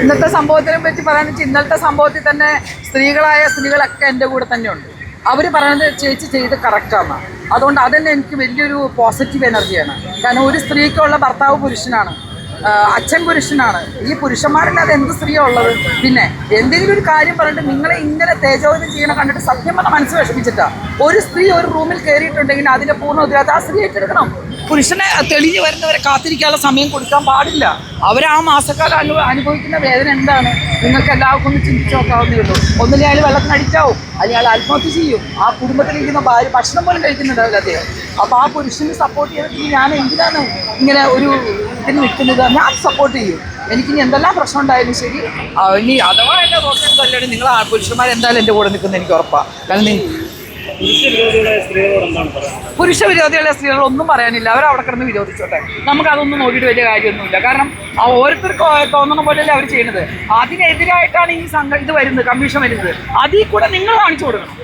ഇന്നത്തെ സംഭവത്തിനെ പറ്റി പറയാന്ന് വെച്ചാൽ ഇന്നത്തെ സംഭവത്തിൽ തന്നെ സ്ത്രീകളായ സ്ത്രീകളൊക്കെ എന്റെ കൂടെ തന്നെയുണ്ട് അവർ പറയുന്നത് ചേച്ചി ചെയ്ത് കറക്റ്റാണ് അതുകൊണ്ട് അതന്നെ എനിക്ക് വലിയൊരു പോസിറ്റീവ് എനർജിയാണ് കാരണം ഒരു സ്ത്രീക്കുള്ള ഭർത്താവ് പുരുഷനാണ്. അച്ഛൻ പുരുഷനാണ്. ഈ പുരുഷന്മാരില്ലാതെ എന്ത് സ്ത്രീയാണ് ഉള്ളത്? പിന്നെ എന്തെങ്കിലും ഒരു കാര്യം പറഞ്ഞിട്ട് നിങ്ങളെ ഇങ്ങനെ തേജോധനം ചെയ്യണ കണ്ടിട്ട് സത്യം പറഞ്ഞ മനസ്സ് വിഷമിച്ചിട്ടാണ് ഒരു സ്ത്രീ ഒരു റൂമിൽ കയറിയിട്ടുണ്ടെങ്കിൽ അതിന്റെ പൂർണ ഉത്തരവാദിത്തം ആ സ്ത്രീ ഏറ്റെടുക്കണം. പുരുഷനെ തെളിഞ്ഞു വരുന്നവരെ കാത്തിരിക്കാനുള്ള സമയം കൊടുക്കാൻ പാടില്ല. അവർ ആ മാസക്കാലം അനു അനുഭവിക്കുന്ന വേദന എന്താണ്? നിങ്ങൾക്ക് എല്ലാവർക്കും ഒന്ന് ചിന്തിച്ചു നോക്കാവുന്നേ ഉള്ളൂ. ഒന്നിലെ അയാൾ വെള്ളത്തിന് അടിച്ചാവും അല്ലെങ്കിൽ അയാൾ ആത്മഹത്യ ചെയ്യും. ആ കുടുംബത്തിലിരിക്കുന്ന ഭാര്യ ഭക്ഷണം പോലും കഴിക്കുന്നുണ്ടാവില്ല അദ്ദേഹം. അപ്പോൾ ആ പുരുഷന് സപ്പോർട്ട് ചെയ്തിട്ട് ഞാൻ എന്തിനാണ് ഇങ്ങനെ ഒരു ഇതിന് നിൽക്കുന്നത്? ഞാൻ സപ്പോർട്ട് ചെയ്യും. എനിക്കിനി എന്തെല്ലാം പ്രശ്നം ഉണ്ടായാലും ശരി. ഇനി അഥവാ എന്റെ റോട്ടിൽ നിങ്ങൾ ആ പുരുഷന്മാർ എന്തായാലും എന്റെ കൂടെ നിൽക്കുന്നത് എനിക്ക് ഉറപ്പാണ് കാരണം പുരുഷ വിരോധികളെ സ്ത്രീകൾ ഒന്നും പറയാനില്ല. അവർ അവിടെ കിടന്ന് വിരോധിച്ചോട്ടെ. നമുക്ക് അതൊന്നും നോക്കിയിട്ട് വലിയ കാര്യമൊന്നുമില്ല. കാരണം ആ ഓരോരുത്തർക്ക് തോന്നുന്ന പോലെയല്ലേ അവർ ചെയ്യുന്നത്. അതിനെതിരായിട്ടാണ് ഈ സംഘ ഇത് വരുന്നത് കമ്മീഷൻ വരുന്നത്. അതിൽ കൂടെ നിങ്ങൾ കാണിച്ചു കൊടുക്കണം.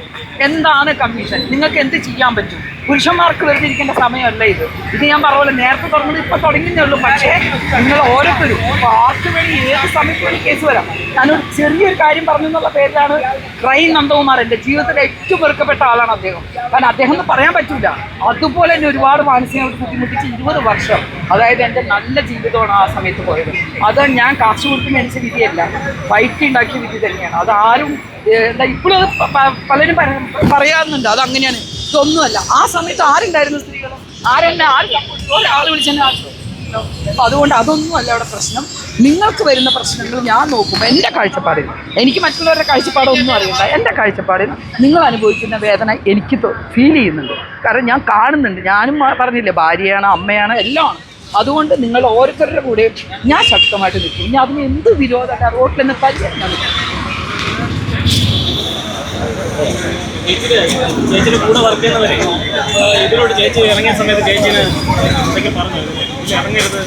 എന്താണ് കമ്മീഷൻ? നിങ്ങൾക്ക് എന്ത് ചെയ്യാൻ പറ്റും? പുരുഷന്മാർക്ക് വെറുതെ ഇരിക്കേണ്ട സമയമല്ല ഇത്. ഇത് ഞാൻ പറഞ്ഞ നേരത്തെ തുടങ്ങുന്നത് ഇപ്പൊ തുടങ്ങുന്നേ ഉള്ളൂ. പക്ഷേ നിങ്ങൾ ഓരോരുത്തരും ആർക്ക് വേണ്ടി ഏത് സമയത്ത് വേണ്ടി കേസ് വരാം. ഞാനൊരു ചെറിയൊരു കാര്യം പറഞ്ഞു എന്നുള്ള പേരിലാണ് ട്രെയിൻ നന്ദകുമാർ എന്റെ ജീവിതത്തിലെ ഏറ്റവും വെറുക്കപ്പെട്ട ആളാണ് അദ്ദേഹം. കാരണം അദ്ദേഹം എന്ന് പറയാൻ പറ്റില്ല അതുപോലെ തന്നെ ഒരുപാട് മാനസികമായിട്ട് ബുദ്ധിമുട്ടിച്ച് ഇരുപത് വർഷം അതായത് എന്റെ നല്ല ജീവിതമാണ് ആ സമയത്ത് പോയത്. അത് ഞാൻ കാശ് കൊടുത്ത് മേടിച്ച വിധിയല്ല. ഫൈറ്റ് ഉണ്ടാക്കിയ വിധി തന്നെയാണ്. അത് ആരും എന്താ ഇപ്പോഴും പലരും പറ- പറയാറുണ്ട് അത് അങ്ങനെയാണ്. ഇതൊന്നുമല്ല. ആ സമയത്ത് ആരുണ്ടായിരുന്നു സ്ത്രീകൾ ആരെന്നെ ആരും? ഒരാൾ വിളിച്ചെന്നെ അപ്പൊ അതുകൊണ്ട് അതൊന്നും അല്ല അവിടെ പ്രശ്നം. നിങ്ങൾക്ക് വരുന്ന പ്രശ്നങ്ങൾ ഞാൻ നോക്കും. എന്റെ കാഴ്ചപ്പാടിൽ എനിക്ക് മറ്റുള്ളവരുടെ കാഴ്ചപ്പാടൊന്നും അറിയില്ല എന്റെ കാഴ്ചപ്പാടിൽ നിങ്ങൾ അനുഭവിക്കുന്ന വേദന എനിക്ക് ഫീൽ ചെയ്യുന്നുണ്ട്. കാരണം ഞാൻ കാണുന്നുണ്ട്. ഞാനും പറഞ്ഞില്ലേ ഭാര്യയാണ് അമ്മയാണ് എല്ലാം അതുകൊണ്ട് നിങ്ങൾ ഓരോരുത്തരുടെ കൂടെ ഞാൻ ശക്തമായിട്ട് നിൽക്കും. ഇനി അതിന് എന്ത് വിരോധമല്ല റോട്ടിൽ നിന്ന് പരിചയം ഞാൻ ചേച്ചിയുടെ കൂടെ വർക്ക് ചെയ്യുന്നവരെ ഇതിലോട്ട് ചേച്ചി ഇറങ്ങിയ സമയത്ത് ചേച്ചിന് എന്തൊക്കെ പറഞ്ഞു? ഇറങ്ങരുത്.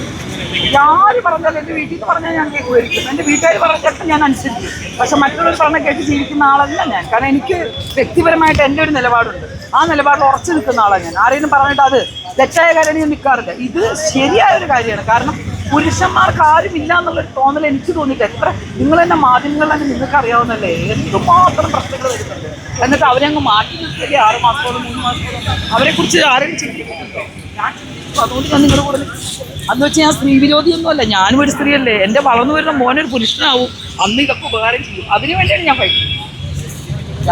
ആര് പറഞ്ഞാലും എന്റെ വീട്ടിൽ നിന്ന് പറഞ്ഞാൽ ഞാൻ കേൾക്കുമായിരിക്കും. എന്റെ വീട്ടുകാർ പറഞ്ഞിട്ട് ഞാൻ അനുസരിച്ചു പക്ഷെ മറ്റുള്ളവർ പറഞ്ഞ കേട്ട് ജീവിക്കുന്ന ആളല്ല ഞാൻ. കാരണം എനിക്ക് വ്യക്തിപരമായിട്ട് എന്റെ ഒരു നിലപാടുണ്ട്. ആ നിലപാട് ഉറച്ചു നിൽക്കുന്ന ആളാണ് ഞാൻ. ആരെയും പറഞ്ഞിട്ട് അത് തെറ്റായ കാര്യം ഞാൻ നിൽക്കാറില്ല. ഇത് ശരിയായ ഒരു കാര്യമാണ്. കാരണം പുരുഷന്മാർക്ക് ആരും ഇല്ല എന്നുള്ളൊരു തോന്നൽ എനിക്ക് തോന്നിയിട്ട് എത്ര നിങ്ങൾ തന്നെ മാധ്യമങ്ങളിൽ തന്നെ നിങ്ങൾക്ക് അറിയാവുന്നല്ലേ എന്തുമാത്രം പ്രശ്നങ്ങൾ വരുന്നുണ്ട്? എന്നിട്ട് അവരെ അങ്ങ് മാറ്റി നിർത്തി ആറ് മാസത്തോളം മൂന്ന് മാസത്തോളം. അവരെ കുറിച്ച് ആരും ചിന്തിക്കുന്നുണ്ടോ? ഞാൻ അതുകൊണ്ട് ഞാൻ നിങ്ങളുടെ കൂടെ. അന്ന് വെച്ച് ഞാൻ സ്ത്രീ വിരോധിയൊന്നുമല്ല. ഞാനും ഒരു സ്ത്രീയല്ലേ. എന്റെ വളർന്നു വരുന്ന മോനൊരു പുരുഷനാവും. അന്ന് ഇതൊക്കെ ഉപകാരം ചെയ്യും. അതിനു വേണ്ടിയാണ് ഞാൻ ഫൈറ്റ്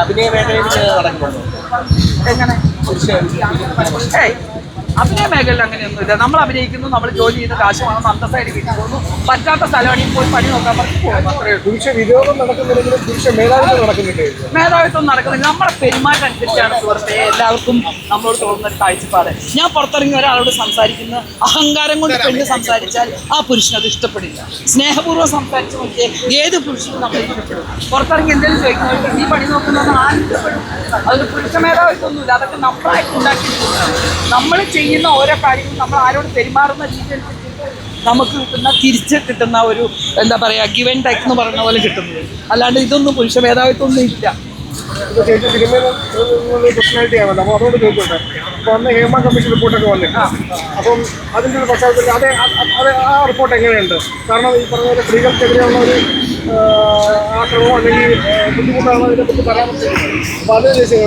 അഭിനയ മേഖലയിൽ നടക്കുന്നുണ്ടോ? എങ്ങനെ? ഏയ്. അഭിനയ മേഖലയിൽ അങ്ങനെയൊന്നുമില്ല നമ്മൾ അഭിനയിക്കുന്നു നമ്മൾ ജോലി ചെയ്യുന്ന കാശ് വാങ്ങുന്നു അന്തസ്സായിട്ട് വീട്ടിൽ പോകുന്നു. പറ്റാത്ത സ്ഥലമാണെങ്കിൽ പോയി പണി നോക്കാൻ പറഞ്ഞു പോകും. അത്രയേ ഉള്ളൂ. പുരുഷ വിരോധം നടക്കുന്നില്ലെങ്കിലും പുരുഷ മേധാവിത്വം നടക്കുന്നില്ലേ? മേധാവിത്വം നടക്കുന്നില്ല. നമ്മുടെ പെരുമാറ്റം അനുസരിച്ചാണ് സുഹൃത്തെ എല്ലാവർക്കും നമ്മളോട് തോന്നുന്ന ഒരു കാഴ്ചപ്പാട്. ഞാൻ പുറത്തിറങ്ങി ഒരാളോട് സംസാരിക്കുന്ന. അഹങ്കാരം കൊണ്ട് പെണ്ണ് സംസാരിച്ചാൽ ആ പുരുഷന് അത് ഇഷ്ടപ്പെടില്ല. സ്നേഹപൂർവം സംസാരിച്ച് നോക്കിയാൽ ഏത് പുരുഷനും നമ്മൾ ഇഷ്ടപ്പെടും. പുറത്തിറങ്ങി എന്തെങ്കിലും ചോദിക്കുന്നവർക്ക് നീ പണി നോക്കുന്നത് ആരും ഇഷ്ടപ്പെടും. അതൊരു പുരുഷ മേധാവിത്വമൊന്നുമില്ല. അതൊക്കെ നമ്മളായിട്ട് ഉണ്ടാക്കി നമ്മൾ ചെയ്യുന്ന ഓരോ കാര്യങ്ങളും നമ്മൾ ആരോട് പെരുമാറുന്ന രീതി നമുക്ക് കിട്ടുന്ന തിരിച്ച് കിട്ടുന്ന ഒരു എന്താ പറയുക ഗിവൻ ടൈക്ക് എന്ന് പറയുന്ന പോലെ കിട്ടുന്നത്. അല്ലാണ്ട് ഇതൊന്നും പുരുഷ മേധാവിത്വം ഒന്നും ഇല്ല. ചേച്ചി സിനിമയിൽ അപ്പോൾ അതുകൊണ്ട് ചോദിച്ചോട്ടെ. അപ്പോൾ അന്ന് ഹേമ കമ്മീഷൻ റിപ്പോർട്ടൊക്കെ വന്നിട്ട്. അപ്പം അതിന്റെ ഒരു പശ്ചാത്തലത്തിൽ അത് അത് ആ റിപ്പോർട്ട് എങ്ങനെയുണ്ട്? കാരണം ഈ പറഞ്ഞ പോലെ സ്ത്രീകൾക്കെതിരെയുള്ള ഒരു ആ, ആക്രമണം അല്ലെങ്കിൽ ആ, ബുദ്ധിമുട്ടാണ് അതിനെപ്പറ്റി പരാമർശിക്കുന്നത് അപ്പോൾ അത് ചേച്ചി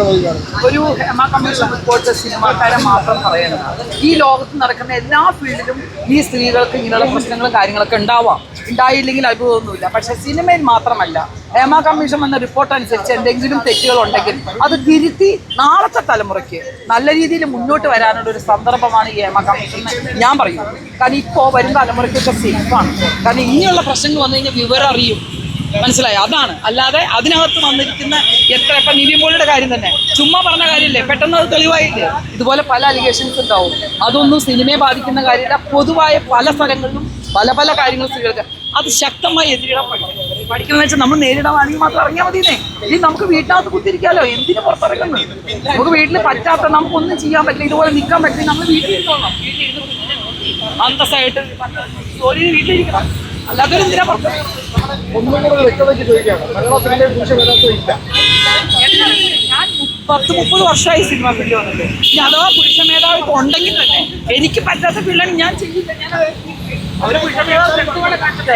ഒരു ഹേമ കമ്മീഷൻ റിപ്പോർട്ട് സിനിമാക്കാരെ മാത്രം പറയുന്നത് ഈ ലോകത്ത് നടക്കുന്ന എല്ലാ ഫീൽഡിലും ഈ സ്ത്രീകൾക്ക് ഇങ്ങനെയുള്ള പ്രശ്നങ്ങളും കാര്യങ്ങളൊക്കെ ഉണ്ടാവാം. ഉണ്ടായില്ലെങ്കിൽ അത്ഭുതമൊന്നുമില്ല. പക്ഷേ സിനിമയിൽ മാത്രമല്ല ഹേമ കമ്മീഷൻ വന്ന റിപ്പോർട്ട് അനുസരിച്ച് എന്തെങ്കിലും തെറ്റുകൾ ഉണ്ടെങ്കിൽ അത് തിരുത്തി നാളത്തെ തലമുറയ്ക്ക് നല്ല രീതിയിൽ മുന്നോട്ട് വരാനുള്ള ഒരു സന്ദർഭമാണ് ഈ ഹേമ കമ്മീഷൻ ഞാൻ പറയും കാരണം ഇപ്പോൾ വരും തലമുറയ്ക്കൊക്കെ സേഫാണ് കാരണം ഇനിയുള്ള പ്രശ്നങ്ങൾ വന്നു കഴിഞ്ഞാൽ വിവരം അറിയും. മനസ്സിലായി? അതാണ്. അല്ലാതെ അതിനകത്ത് വന്നിരിക്കുന്ന എത്ര ഇപ്പം നിവിൻ കാര്യം തന്നെ. ചുമ്മാ പറഞ്ഞ കാര്യമില്ലേ? പെട്ടെന്ന് അത് തെളിവായില്ലേ? ഇതുപോലെ പല അലിഗേഷൻസ് ഉണ്ടാവും. അതൊന്നും സിനിമയെ ബാധിക്കുന്ന കാര്യമില്ല. പൊതുവായ പല സ്ഥലങ്ങളിലും പല പല കാര്യങ്ങൾ സ്ത്രീകൾക്ക് അത് ശക്തമായി എതിരിടാൻ പഠിക്കണം പഠിക്കുന്നത് വെച്ചാൽ നമ്മൾ നേരിടാണെങ്കിൽ മാത്രം ഇറങ്ങിയാൽ മതിയെന്നേ. ഇനി നമുക്ക് വീട്ടിനകത്ത് കുത്തിരിക്കാലോ? എന്തിനു പുറത്തിറങ്ങുന്നു? നമുക്ക് വീട്ടിൽ പറ്റാത്ത നമുക്കൊന്നും ചെയ്യാൻ പറ്റില്ല. ഇതുപോലെ നിൽക്കാൻ പറ്റില്ല. നമ്മൾ വീട്ടിൽ അന്തസ്സായിട്ട് ജോലി വീട്ടിലിരിക്കണം. അല്ലാത്തൊരു എന്തിനാ പുറത്തിറങ്ങുന്നത് ഒന്നും കൂടെ വ്യക്തതയ്ക്ക് പത്ത് മുപ്പത് വർഷമായി സിനിമ ഫീൽഡ് വന്നിട്ട്. ഇനി അഥവാ പുരുഷ മേധാവിത്വം ഉണ്ടെങ്കിൽ തന്നെ എനിക്ക് പറ്റാത്ത ഫീൽഡാണ് ഞാൻ ചെയ്യില്ല ഞാൻ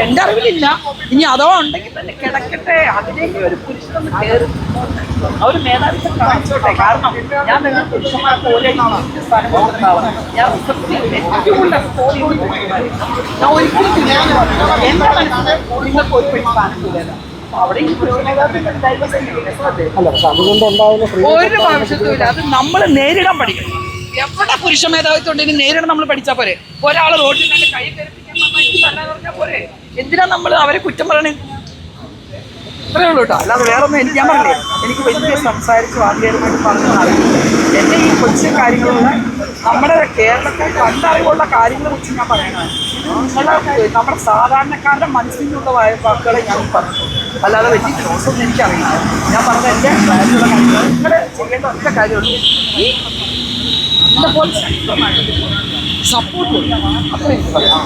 എന്റെ അറിവിലില്ല. ഇനി അതോ ഉണ്ടെങ്കിൽ തന്നെ കിടക്കട്ടെ. അതിലേക്ക് ഒരു പുരുഷനൊന്ന് കയറി അവർ മേധാവിത്വം കാണിച്ചോട്ടെ. കാരണം ഞാൻ നിങ്ങൾ പുരുഷന്മാരെ പോലെ സ്ഥാനം ഞാൻ സത്യം ഏറ്റവും കൂടുതൽ തോന്നി ഞാൻ ഒരിക്കലും. എന്റെ മനസ്സിൽ നിങ്ങൾക്ക് ഒരു സ്ഥാനം ഒരു ആവശ്യത്തുമില്ല അത് നമ്മൾ നേരിടാൻ പഠിക്കണം. എവിടെ പുരുഷ മേധാവിത്വം ഉണ്ടെങ്കിൽ നേരിടാൻ നമ്മൾ പഠിച്ചാൽ പോരെ. ഒരാൾ റോഡിൽ തന്നെ കൈ കരുപ്പിക്കാൻ പോരെ. എന്തിനാ നമ്മൾ അവരെ കുറ്റം പറയണേ? ഇത്രയേ ഉള്ളൂ കേട്ടോ. അല്ലാതെ വേറെ ഒന്നും എനിക്ക് ഞാൻ പറഞ്ഞില്ലേ? എനിക്ക് വലിയ സംസാരിച്ച് വാദ്യമായിട്ട് പറഞ്ഞു എന്നെ ഈ കൊച്ചു കാര്യങ്ങളുള്ള നമ്മുടെ കേരളത്തിൽ കണ്ടറിവുള്ള കാര്യങ്ങളെ കുറിച്ച് ഞാൻ പറയണത് നമ്മുടെ സാധാരണക്കാരുടെ മനസ്സിലുള്ള വാക്കുകളെ ഞാൻ പറഞ്ഞു. അല്ലാതെ വലിയ ജോസൊന്നും എനിക്കറിയില്ല. ഞാൻ പറഞ്ഞ എന്റെ ക്ലാസ്സിലുള്ള കാര്യങ്ങൾ നിങ്ങൾ ചെയ്യേണ്ട ഒറ്റ കാര്യമുള്ളൂ ഈ പോലെ സപ്പോർട്ട് കൊടുക്കണം അത്രയും പറയാം